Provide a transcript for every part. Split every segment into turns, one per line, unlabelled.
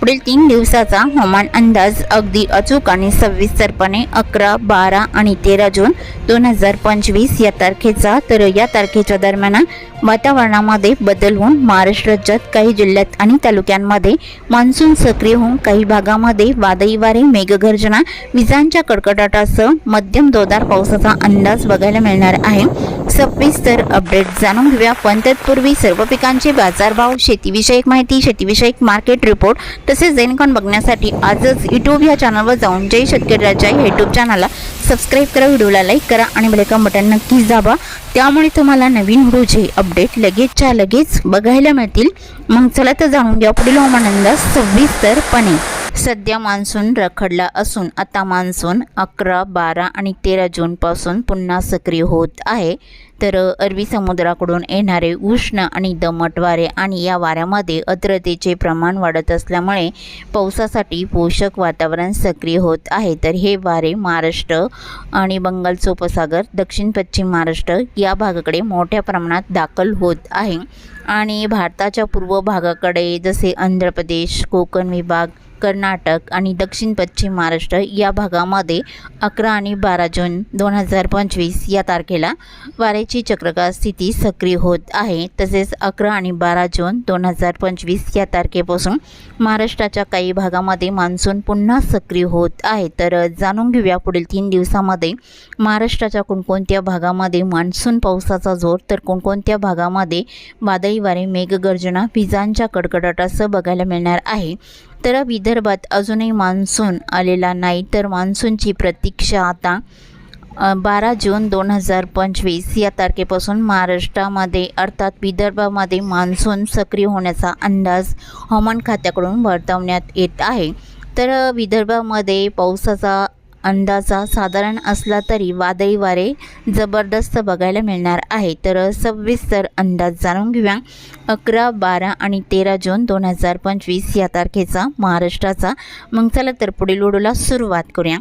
पुढील तीन दिवसाचा हवामान अंदाज अगदी अचूक आणि सविस्तरपणे अकरा बारा आणि तेरा जून दोन हजार पंचवीस या तारखेचा तर या तारखेच्या दरम्यान वातावरणामध्ये बदल होऊन महाराष्ट्र राज्यात काही जिल्ह्यात आणि तालुक्यांमध्ये मान्सून सक्रिय होऊन काही भागामध्ये वादळी वारे मेघगर्जना विजांच्या कडकडाटासह मध्यम जोरदार पावसाचा अंदाज बघायला मिळणार आहे. सविस्तर अपडेट जाणून घेऊया. पण तत्पूर्वी सर्व पिकांचे बाजारभाव शेतीविषयक माहिती शेतीविषयक मार्केट रिपोर्ट तसेच दैनिकॉन बघण्यासाठी आजच यूट्यूब या चॅनलवर जाऊन जय शेतकरी राजा या यूट्यूब चॅनलला सबस्क्राईब करा व्हिडिओला लाईक करा आणि बेलकॉन बटन नक्कीच दाबा. त्यामुळे तुम्हाला नवीन व्हिडिओचे अपडेट लगेचच्या लगेच बघायला मिळतील. मग चला तर जाणून घ्या पुढील हवामान अंदाज सविस्तरपणे सध्या मान्सून रखडला असून आता मान्सून अकरा बारा आणि तेरा जूनपासून पुन्हा सक्रिय होत आहे. तर अरबी समुद्राकडून येणारे उष्ण आणि दमट वारे आणि या वाऱ्यामध्ये आर्द्रतेचे प्रमाण वाढत असल्यामुळे पावसासाठी पोषक वातावरण सक्रिय होत आहे. तर हे वारे महाराष्ट्र आणि बंगालचा उपसागर दक्षिण पश्चिम महाराष्ट्र या भागाकडे मोठ्या प्रमाणात दाखल होत आहे. आणि भारताच्या पूर्व भागाकडे जसे आंध्र प्रदेश कोकण विभाग कर्नाटक आणि दक्षिण पश्चिम महाराष्ट्र या भागामध्ये अकरा आणि बारा जून दोन हजार पंचवीस या तारखेला वाऱ्याची चक्रकार स्थिती सक्रिय होत आहे. तसेच अकरा आणि बारा जून दोन हजार पंचवीस या तारखेपासून महाराष्ट्राच्या काही भागामध्ये मान्सून पुन्हा सक्रिय होत आहे. तर जाणून घेऊया पुढील तीन दिवसामध्ये महाराष्ट्राच्या कोणकोणत्या भागामध्ये मान्सून पावसाचा जोर तर कोणकोणत्या भागामध्ये वादळी वारे मेघगर्जना विजांच्या कडकडाटासह बघायला मिळणार आहे. तर विदर्भात अजूनही मान्सून आलेला नाही. तर मान्सूनची प्रतीक्षा आता बारा जून दोन हजार पंचवीस या तारखेपासून महाराष्ट्रामध्ये अर्थात विदर्भामध्ये मान्सून सक्रिय होण्याचा अंदाज हवामान खात्याकडून वर्तवण्यात येत आहे. तर विदर्भामध्ये पावसाचा अंदाजा साधारण असला तरी वादळी वारे जबरदस्त बघायला मिळणार आहे. तर सविस्तर अंदाज जाणून घेऊया. अकरा बारा आणि तेरा जून दोन हजार पंचवीस या तारखेचा महाराष्ट्राचा मग चला तर पुढील व्हिडिओला सुरुवात करूया.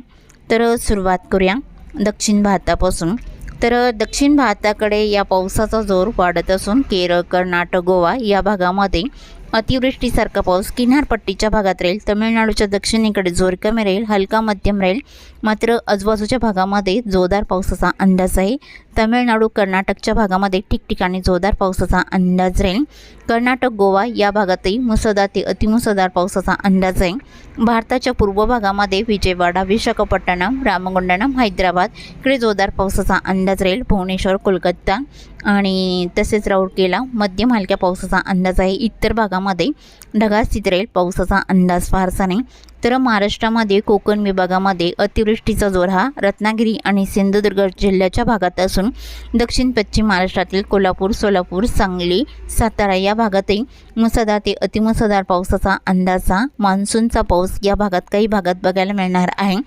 तर सुरुवात करूया दक्षिण भारतापासून. तर दक्षिण भारताकडे या पावसाचा जोर वाढत असून केरळ कर्नाटक गोवा या भागामध्ये अतिवृष्टीसारखा पाऊस किनारपट्टीच्या भागात राहील. तमिळनाडूच्या दक्षिणेकडे जोर कमी राहील हलका मध्यम राहील. मात्र आजूबाजूच्या भागामध्ये जोरदार पावसाचा अंदाज आहे. तमिळनाडू कर्नाटकच्या भागामध्ये ठिकठिकाणी जोरदार पावसाचा अंदाज राहील. कर्नाटक गोवा या भागातही मुसळधार ते अतिमुसळधार पावसाचा अंदाज आहे भारताच्या पूर्व भागामध्ये विजयवाडा विशाखापट्टणम रामगुंडणम हैदराबाद इकडे जोरदार पावसाचा अंदाज राहील. भुवनेश्वर कोलकाता आणि तसेच राऊरकेला मध्यम हलक्या पावसाचा अंदाज आहे. इतर भागामध्ये ढगाळ स्थिती राहील. पावसाचा अंदाज फारसा नाही. तर महाराष्ट्रामध्ये कोकण विभागामध्ये अतिवृष्टीचा जोर हा रत्नागिरी आणि सिंधुदुर्ग जिल्ह्याच्या भागात असून दक्षिण पश्चिम महाराष्ट्रातील कोल्हापूर सोलापूर सांगली सातारा या भागातही मुसळधार ते अतिमुसळधार पावसाचा अंदाजा मान्सूनचा पाऊस या भागात काही भागात बघायला मिळणार आहे.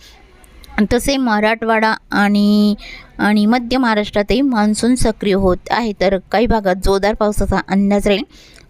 तसे मराठवाडा आणि आणि मध्य महाराष्ट्रातही मान्सून सक्रिय होत आहे तर काही भागात जोरदार पावसाचा अंदाज राहील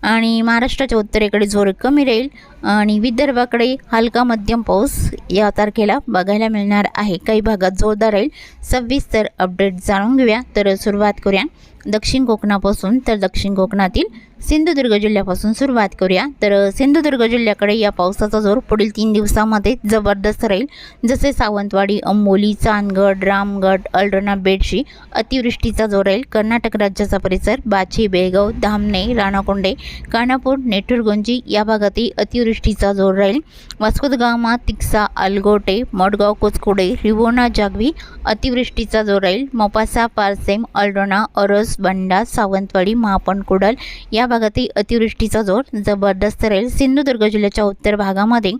आणि महाराष्ट्राच्या उत्तरेकडे जोर कमी राहील. आणि विदर्भाकडे हलका मध्यम पाऊस या तारखेला बघायला मिळणार आहे. काही भागात जोरदार राहील सविस्तर अपडेट जाणून घेऊया. तर सुरुवात करूया. दक्षिण कोकणापासून तर दक्षिण कोकणातील सिंधुदुर्ग जिल्ह्यापासून सुरुवात करूया. तर सिंधुदुर्ग जिल्ह्याकडे या पावसाचा जोर पुढील तीन दिवसामध्ये जबरदस्त राहील. जसे सावंतवाडी अंबोली चांदगड रामगड अल्डोना बेडशी अतिवृष्टीचा जोर राहील. कर्नाटक राज्याचा परिसर बाची बेळगाव धामणे राणाकोंडे कानापूर नेटुरगुंजी या भागातही अतिवृष्टीचा जोर राहील. वास्कोद गामा तिक्सा अलगोटे मडगाव कोचकोडे रिवोना जागवी अतिवृष्टीचा जोर राहील. मोपासा पारसेम अल्डोणा अरस बंडा सावंतवाडी महापण कुडल या भागातही अतिवृष्टीचा जोर जबरदस्त राहील. सिंधुदुर्ग जिल्ह्याच्या उत्तर भागामध्ये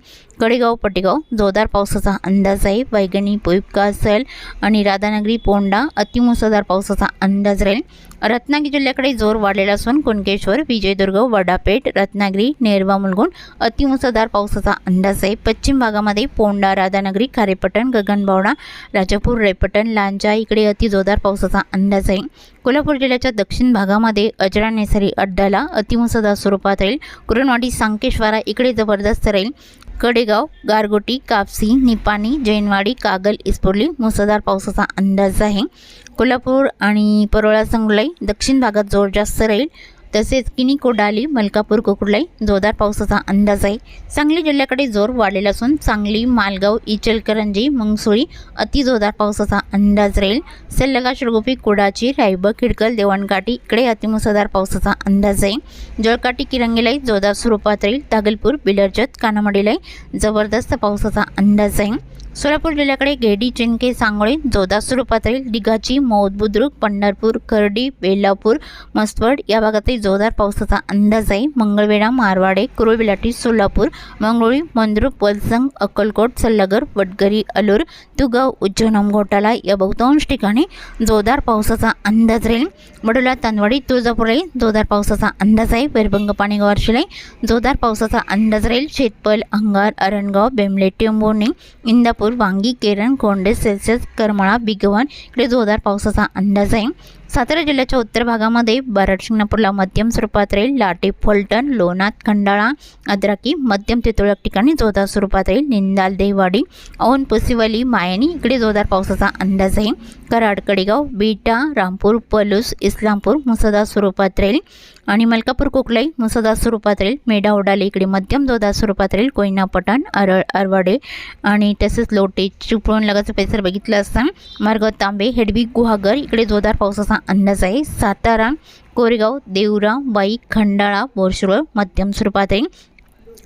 कडेगाव पटेगाव जोरदार पावसाचा अंदाज आहे. वैगणी पोईपका असेल आणि राधानगरी पोंडा अतिमुसळधार पावसाचा अंदाज राहील. रत्नागिरी जिल्ह्याकडे जोर वाढलेला असून कुणकेश्वर विजयदुर्ग वडापेठ रत्नागिरी नेरवा मुलगुण अतिमुसळधार पावसाचा अंदाज आहे. पश्चिम भागामध्ये पोंडा राधानगरी खारेपटण गगनबावडा राजापूर रेपटण लांजा इकडे अति जोरदार पावसाचा अंदाज आहे. कोल्हापूर जिल्ह्याच्या दक्षिण भागामध्ये अजरा नेसरी अड्डाला अतिमुसळधार स्वरूपात राहील. कुरणवाडी सांकेश्वारा इकडे जबरदस्त राहील. कडेगाव गारगोटी कापसी निपाणी जैनवाडी कागल इस्पोर्ली मुसळधार पावसाचा अंदाज आहे. कोल्हापूर आणि परोळा संगलाई दक्षिण भागात जोर जास्त राहील तसेच किनी कोडाली मलकापूर कोकुडलाई जोरदार पावसाचा अंदाज आहे. सांगली जिल्ह्याकडे जोर वाढलेला असून सांगली मालगाव इचलकरंजी मंगसुळी अति जोरदार पावसाचा अंदाज राहील. सल्लगा शिरगोपी कुडाची रायब खिडकल देवणकाठी इकडे अतिमुसळधार पावसाचा अंदाज आहे. जळकाठी किरंगीलाई जोरदार स्वरूपात राहील. दागलपूर बिलरजत कानामडीलाई जबरदस्त पावसाचा अंदाज आहे. सोलापूर जिल्ह्याकडे गेडी चिंके सांगोळे जोरदार स्वरूपात राहील दिघाची मौद बुद्रुक पंढरपूर खर्डी बेलापूर मस्तवड या भागातही जोरदार पावसाचा अंदाज आहे. मंगळवेढा मारवाडे कुरुबिलाटी सोलापूर मंगळुळी मंद्रुप वलसंग अक्कलकोट सल्लागर वडगरी अलूर तुगाव उज्जैन घोटाला या बहुतांश ठिकाणी जोरदार पावसाचा अंदाज राहील. वडोला तांदवाडी तुळजापूरलाही जोरदार पावसाचा अंदाज आहे. वैरभंग पाणीगाव शिलाई जोरदार पावसाचा अंदाज राहील. शेतपल अंगार अरणगाव बेमले टेंबोर्णी इंदापूर वांगी केरण कोंडे सेल्सिअस करमळा बिगवन. इकडे जोरदार पावसाचा अंदाज आहे. सातारा जिल्ह्याच्या उत्तर भागामध्ये बराड शिंगणापूरला मध्यम स्वरूपात राहील लाटे फलटण लोणात खंडाळा अद्राकी मध्यम ते तुरळक ठिकाणी जोरदार स्वरूपात राहील निंदाल देवाडी औन पुसिवली मायनी इकडे जोरदार पावसाचा अंदाज आहे. कराड कडेगाव बीटा रामपूर पलूस इस्लामपूर मुसळधार स्वरूपात राहील आणि मलकापूर कोकलाई मुसळधार स्वरूपात राहील. मेढा ओडाले इकडे मध्यम जोरदार स्वरूपात राहील. कोयना पठाण अरळ अरवाडे आणि तसेच लोटे चिपळूण लगाचा परिसर बघितलं असता. मार्ग तांबे हेडवी गुहागर इकडे जोरदार पावसाचा अंदाज आहे सातारा कोरेगाव देवरा बाई खंडाळा बोरशिरोळ मध्यम स्वरूपात आहे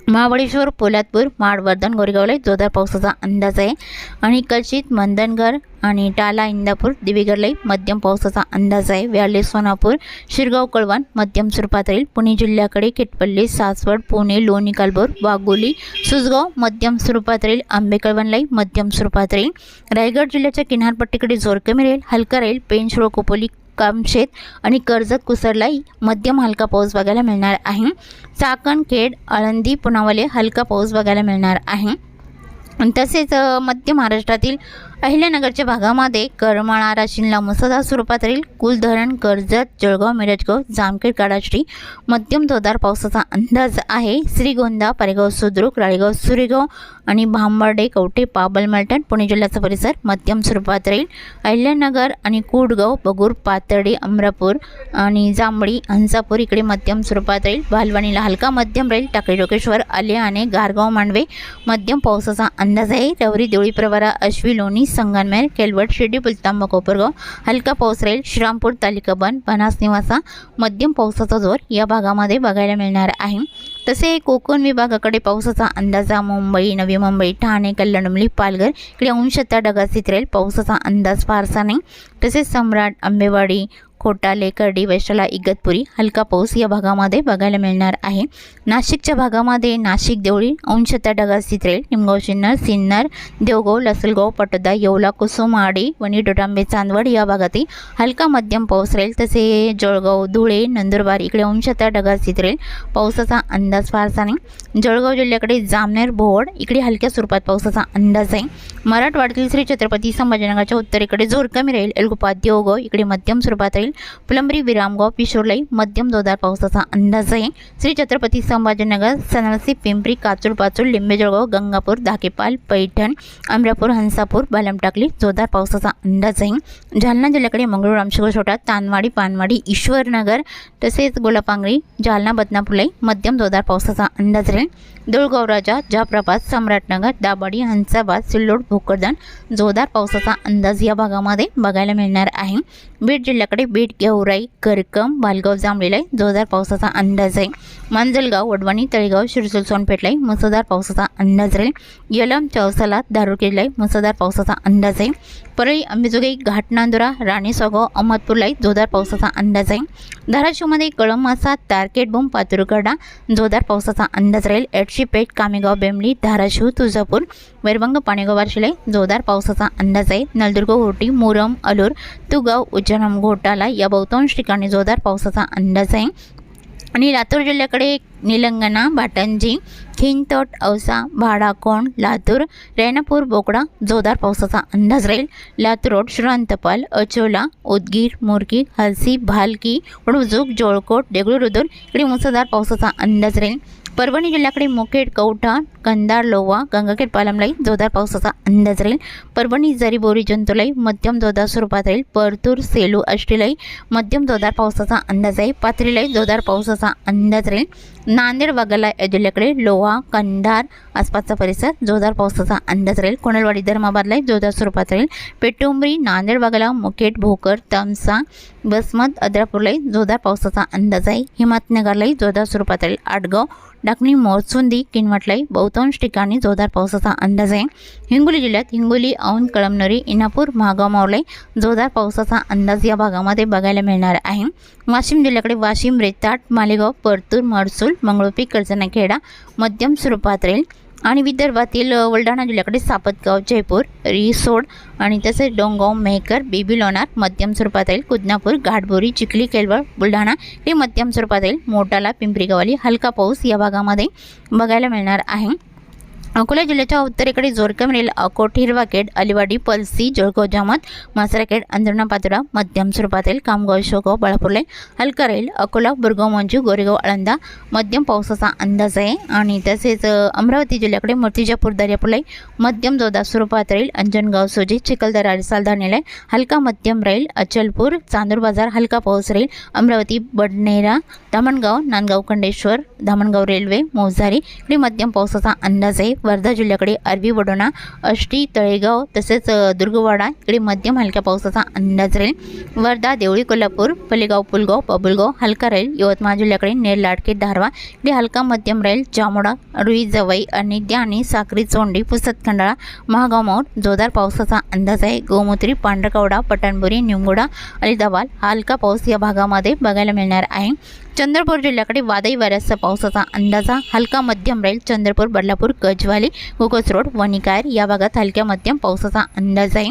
महाबळेश्वर पोलादपूर माडवर्धन गोरेगावला जोरदार पावसाचा अंदाज आहे. आणि कचित मंदनगर आणि टाला इंदापूर देवीगडलाही मध्यम पावसाचा अंदाज आहे. व्याले सोनापूर शिरगाव कळवण मध्यम स्वरूपात राहील पुणे जिल्ह्याकडे केटपल्ली सासवड पुणे लोणी कालबोर वाघोली सुजगाव मध्यम स्वरूपात राहील आंबेकळवणलाही मध्यम स्वरूपात राहील रायगड जिल्ह्याच्या किनारपट्टीकडे जोर कमी राहील हलका राहील पेंच कोपोली कामशेत आणि कर्जत कुसरलाही मध्यम हलका पाऊस बघायला मिळणार आहे. चाकण खेड आळंदी पुनावाले हलका पाऊस बघायला मिळणार आहे. तसेच मध्य महाराष्ट्रातील अहिल्यानगरच्या भागामध्ये करमाळा राशींला मुसळधार स्वरूपात राहील कुलधरण कर्जत जळगाव मिरजगाव जामखेड काडाश्री मध्यम जोरदार पावसाचा अंदाज आहे. श्रीगोंदा पारेगाव सुद्रुक राळेगाव सुरेगाव आणि भांबर्डे कवटे पाबल मलटण पुणे जिल्ह्याचा परिसर मध्यम स्वरूपात राहील. अहिल्यानगर आणि कुडगाव बगूर पातळी अमरापूर आणि जांभळी हंसापूर इकडे मध्यम स्वरूपात राहील. भालवाणीला हलका मध्यम राहील. टाकळी डोकेश्वर आले गारगाव मांडवे मध्यम पावसाचा अंदाज आहे. रवरी देवळी प्रवारा अश्वी लोणी संगनमेर केलवट शिर्डी पुलतांबा कोपरगाव हलका पाऊस राहील. श्रीरामपूर तालिका बन बनास निवासा मध्यम पावसाचा जोर या भागामध्ये बघायला मिळणार आहे. तसे कोकण विभागाकडे पावसाचा अंदाजा मुंबई नवी मुंबई ठाणे कल्याणमली पालघर इकडे अंशतः ढगास्थित राहील. पावसाचा अंदाज फारसा नाही. तसेच सम्राट आंबेवाडी खोटाले कर्डी वैशाला इगतपुरी हलका पाऊस या भागामध्ये बघायला मिळणार आहे. नाशिकच्या भागामध्ये नाशिक देवळी अंशता ढगा चित्रेल निमगाव शिन्नर सिन्नर देवगाव लसलगाव पटोदा येवला कुसुमाडी वणी डोटांबे चांदवड या भागातही हलका मध्यम पाऊस राहील. तसे जळगाव धुळे नंदुरबार इकडे अंशता ढगा राहील पावसाचा अंदाज फारसा नाही. जळगाव जिल्ह्याकडे जामनेर भोवड इकडे हलक्या स्वरूपात पावसाचा अंदाज आहे. मराठवाड्यातील श्री छत्रपती संभाजीनगरच्या उत्तरेकडे जोर कमी राहील. एलगोपा देवगाव इकडे मध्यम स्वरूपात राहील. फुलंब्री विरामगाव पिशोरलाई मध्यम जोरदार पावसाचा अंदाज आहे. श्री छत्रपती संभाजीनगर सनवसी पिंपरी काचूर पाचूर लिंबेजळगाव गंगापूर धाकेपाल पैठण अमरापूर हंसापूर बालमटाकली जोरदार पावसाचा अंदाज आहे. जालना जिल्ह्याकडे मंगळूर रामशिव छोटा तानवाडी पानवाडी ईश्वरनगर तसेच गोलापांगरी जालना बदनापूरलाई मध्यम जोरदार पावसाचा अंदाज राहील. देऊळगाव राजा जाफराबाद सम्राटनगर दाबाडी हंसाबाद सिल्लोड भोकरदान जोरदार पावसाचा अंदाज या भागामध्ये बघायला मिळणार आहे. बीड जिल्ह्याकडे बीड गेवराई करकम बालगाव जांभळीलाई जोरदार पावसाचा अंदाज आहे. मांजलगाव वडवणी तळेगाव शिरसूल सोनपेठलाई मुसळधार पावसाचा अंदाज राहील. यलम चौसाला दारुकेलाई मुसळधार पावसाचा अंदाज आहे. परळी अंबेजोगाई घाटनांदुरा राणी अहमदपूरलाही अहमदपूरलाई जोरदार पावसाचा अंदाज आहे धाराशिवमध्ये कळमासा तारकेट बोम पातुरगडा जोरदार पावसाचा अंदाज राहील. एडशीपेठ कामेगाव बेमली धाराशिव तुळजापूर वैरभंग पाणेगाव बार्शीलाई जोरदार पावसाचा अंदाज आहे. नलदुर्ग घोटी मोरम अलूर तुगाव उज्जैन घोटाला या बहुतांश ठिकाणी जोरदार पावसाचा अंदाज आहे. आणि लातूर जिल्ह्याकडे निलंगणा भाटंजी खिंतोट औसा भाडाकोण लातूर रेणापूर बोकडा जोरदार पावसाचा अंदाज राहील. लातूर रोड श्रांतपाल अचोला उदगीर मुरकी हलसी भालकी वडुजूक जोळकोट देगळूरुदूर इकडे मुसळधार पावसाचा अंदाज राहील. परभणी जिल्ह्याकडे मुखेड कवठा कंधार लोवा गंगाखेड पालमलाई जोरदार पावसाचा अंदाज राहील. परभणी जरी बोरी जंतुलाई मध्यम जोरदार स्वरूपात राहील. परतूर सेलू आष्टीलाई मध्यम जोरदार पावसाचा अंदाज आहे. पाथरीलाई जोरदार पावसाचा अंदाज राहील. नांदेड वाघाला या जिल्ह्याकडे लोहा कंधार आसपासचा परिसर जोरदार पावसाचा अंदाज राहील. कोणलवाडी धर्माबादला जोरदार स्वरूपात राहील. पेटुंबरी नांदेड वाघाला मुकेट भोकर तमसा बसमत अद्रापूरलाही जोरदार पावसाचा अंदाज आहे. हिमायतनगरलाही जोरदार स्वरूपात राहील. आडगाव डाकणी मोरसुंदी किनवटलाई बहुतांश ठिकाणी जोरदार पावसाचा अंदाज आहे. हिंगोली जिल्ह्यात हिंगोली औंध कळमनुरी इनापूर महागाव मावळे जोरदार पावसाचा अंदाज या भागामध्ये बघायला मिळणार आहे. वाशिम जिल्ह्याकडे वाशिम रेताट मालेगाव परतूर मडसूल मंगळुपी कर्जनाखेडा मध्यम स्वरूपात राहील. आणि विदर्भातील बुलढाणा जिल्ह्याकडे सापतगाव जयपूर रिसोड आणि तसेच डोंगाव मेहकर बेबी लोणार मध्यम स्वरूपात येईल कुदनापूर घाटबोरी चिखली केलवळ बुलढाणा हे मध्यम स्वरूपात येईल मोटाला पिंपरी हलका पाऊस या भागामध्ये बघायला मिळणार आहे. अकोला जिल्ह्याच्या उत्तरेकडे जोरकम रेल अकोट हिरवाखेड अलिवाडी पलसी जळगाव जामत मासराखेड अंधरणा पातोडा मध्यम स्वरूपात कामगाव शोगाव बाळापूरले हलका राहील अकोला बुरगाव मंजू गोरेगाव आळंदा मध्यम पावसाचा अंदाज आहे. आणि तसेच अमरावती जिल्ह्याकडे मूर्तिजापूर दर्यापूरलाई मध्यम जोदा स्वरूपात राहील अंजनगाव सोजी चिखलदरा सालधानेला हलका मध्यम राहील अचलपूर चांदूर बाजार हलका पाऊस राहील अमरावती बडनेरा धामणगाव नांदगाव खंडेश्वर धामणगाव रेल्वे मोजारी इकडे मध्यम पावसाचा अंदाज आहे. वर्धा जिल्ह्याकडे अरबी वडोणा अष्टी तळेगाव तसेच दुर्गवाडा इकडे मध्यम हलक्या पावसाचा अंदाज राहील. वर्धा देवळी कोल्हापूर पलेगाव पुलगाव बबुलगाव हलका राहील. यवतमाळ जिल्ह्याकडे नेर लाडके धारवा इकडे हलका मध्यम राहील. जामोडा रुई जवई अनिद्या आणि साक्री चोंडी पुसत खंडाळा महागाव मोड जोरदार पावसाचा अंदाज आहे. गोमूत्री पांढरकवडा पटणबुरी निंगोडा अलिदाबाद हा हलका पाऊस या भागामध्ये बघायला मिळणार आहे. चंद्रपूर जिल्ह्याकडे वादळी वाऱ्याचा पावसाचा अंदाजा. हलका मध्यम राहील चंद्रपूर बदलापूर गजवाली गोकस रोड वणिकायर या भागात हलक्या मध्यम पावसाचा अंदाज आहे.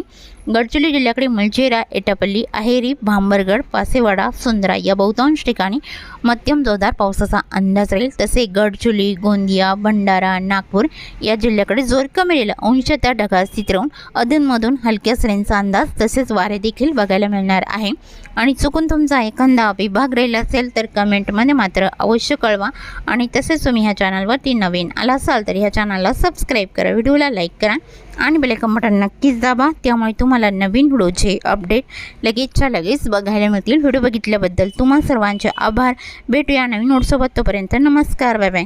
गडचिरोली जिल्ह्याकडे मलचेरा एटापल्ली अहेरी भांबरगड पासेवाडा सुंदरा या बहुतांश ठिकाणी मध्यम जोरदार पावसाचा अंदाज राहील. तसे गडचिरोली गोंदिया भंडारा नागपूर या जिल्ह्याकडे जोर कमी राहील. अंशतः ढगाळ स्थित राहून अधूनमधून हलक्या सरींचा अंदाज तसेच वारे देखील बघायला मिळणार आहे. आणि चुकून तुमचा एखादा विभाग राहिला असेल तर कमेंटमध्ये मात्र अवश्य कळवा. आणि तसेच तुम्ही ह्या चॅनलवरती नवीन आला असाल तर ह्या चॅनलला सबस्क्राईब करा. व्हिडिओला लाईक करा. आणि बेलेकन बटन नक्कीच दाबा. त्यामुळे तुम्हाला नवीन व्हिडिओचे अपडेट लगेचच्या लगेच बघायला मिळतील. व्हिडिओ बघितल्याबद्दल तुम्हा सर्वांचे आभार. भेटूया नवीन नोटसोबत तोपर्यंत नमस्कार. Bye bye.